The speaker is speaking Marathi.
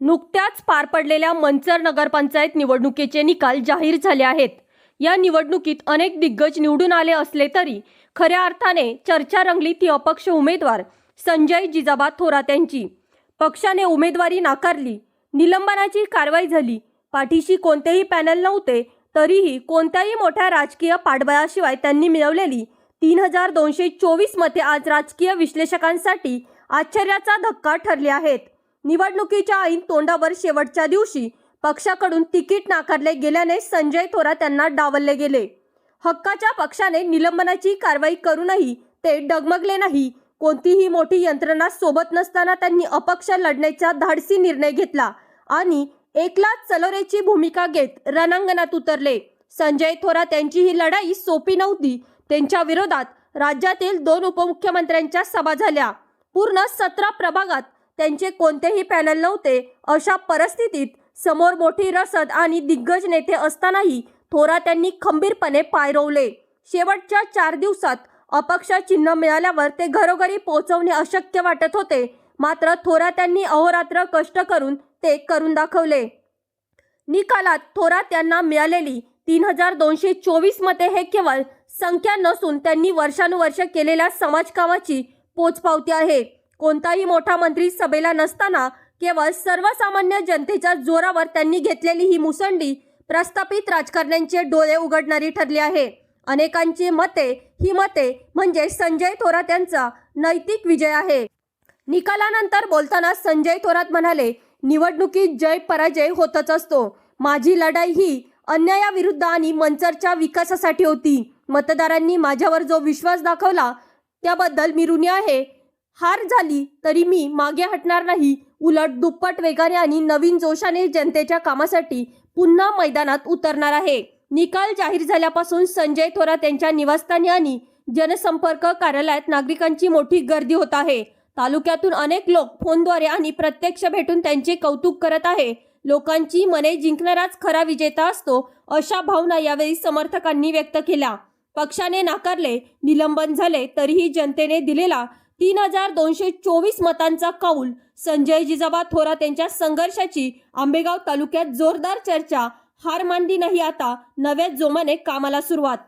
नुकत्याच पार पडलेल्या मंचर नगरपंचायत निवडणुकीचे निकाल जाहीर झाले आहेत. या निवडणुकीत अनेक दिग्गज निवडून आले असले तरी खऱ्या अर्थाने चर्चा रंगली ती अपक्ष उमेदवार संजय जिजाबा थोरात यांची. पक्षाने उमेदवारी नाकारली निलंबनाची कारवाई झाली. पाठीशी कोणतेही पॅनल नव्हते तरीही कोणत्याही मोठ्या राजकीय पाठबळाशिवाय त्यांनी मिळवलेली तीन हजार दोनशे चोवीस मते आज राजकीय विश्लेषकांसाठी आश्चर्याचा धक्का ठरले आहेत. निवडणुकीच्या ऐन तोंडावर शेवटच्या दिवशी पक्षाकडून तिकीट नाकारले गेल्याने संजय थोरात यांना डावलले गेले. हक्काच्या पक्षाने निलंबनाची कारवाई करूनही ते डगमगले नाही. कोणतीही मोठी यंत्रणा सोबत नसताना त्यांनी अपक्ष लढण्याचा धाडसी निर्णय घेतला आणि एकलाच चलोरेची भूमिका घेत रणांगणात उतरले. संजय थोरात यांची ही लढाई सोपी नव्हती. त्यांच्या विरोधात राज्यातील दोन उपमुख्यमंत्र्यांच्या सभा झाल्या. पूर्ण सतरा प्रभागात त्यांचे कोणतेही पॅनल नव्हते. अशा परिस्थितीत समोर मोठी रसद आणि दिग्गज नेते असतानाही थोरात यांनी खंबीरपणे पायरवले. शेवटच्या चार दिवसात अपक्ष चिन्ह मिळाल्यावर ते घरोघरी पोहोचवणे अशक्य वाटत होते. मात्र थोरात यांनी अहोरात्र कष्ट करून ते करून दाखवले. निकालात थोरात यांना मिळालेली तीन हजार दोनशे चोवीस मते हे केवळ संख्या नसून त्यांनी वर्षानुवर्ष केलेल्या समाजकामाची पोचपावती आहे. कोणताही मोठा मंत्री सभेला नसताना केवळ सर्वसामान्य जनतेच्या जोरावर त्यांनी घेतलेली ही मुसंडी प्रस्थापित राजकारण्यांचे डोळे उघडणारी ठरली आहे. अनेकांची मते ही मते म्हणजे संजय थोरात यांचा नैतिक विजय आहे. निकालानंतर बोलताना संजय थोरात म्हणाले निवडणुकीत जय पराजय होतच असतो. माझी लढाई ही अन्यायाविरुद्ध आणि मंचरच्या विकासासाठी होती. मतदारांनी माझ्यावर जो विश्वास दाखवला त्याबद्दल मी ऋणी आहे. हार झाली तरी मी मागे हटणार नाही. उलट दुप्पट वेगाने आणि नवीन जोशाने जनतेच्या कामासाठी पुन्हा मैदानात उतरणार आहे. निकाल जाहीर झाल्यापासून संजय थोरात यांच्या निवासस्थानी आणि जनसंपर्क कार्यालयात नागरिकांची मोठी गर्दी होत आहे. तालुक्यातून अनेक लोक फोनद्वारे आणि प्रत्यक्ष भेटून त्यांचे कौतुक करत आहे. लोकांची मने जिंकणाराच खरा विजेता असतो अशा भावना यावेळी समर्थकांनी व्यक्त केल्या. पक्षाने नाकारले निलंबन झाले तरीही जनतेने दिलेला तीन हजार दोनशे चोवीस मतांचा कौल. संजय जिजाबा थोरात यांच्या संघर्षाची आंबेगाव तालुक्यात जोरदार चर्चा. हार मानली नाही आता. नव्या जोमाने कामाला सुरुवात.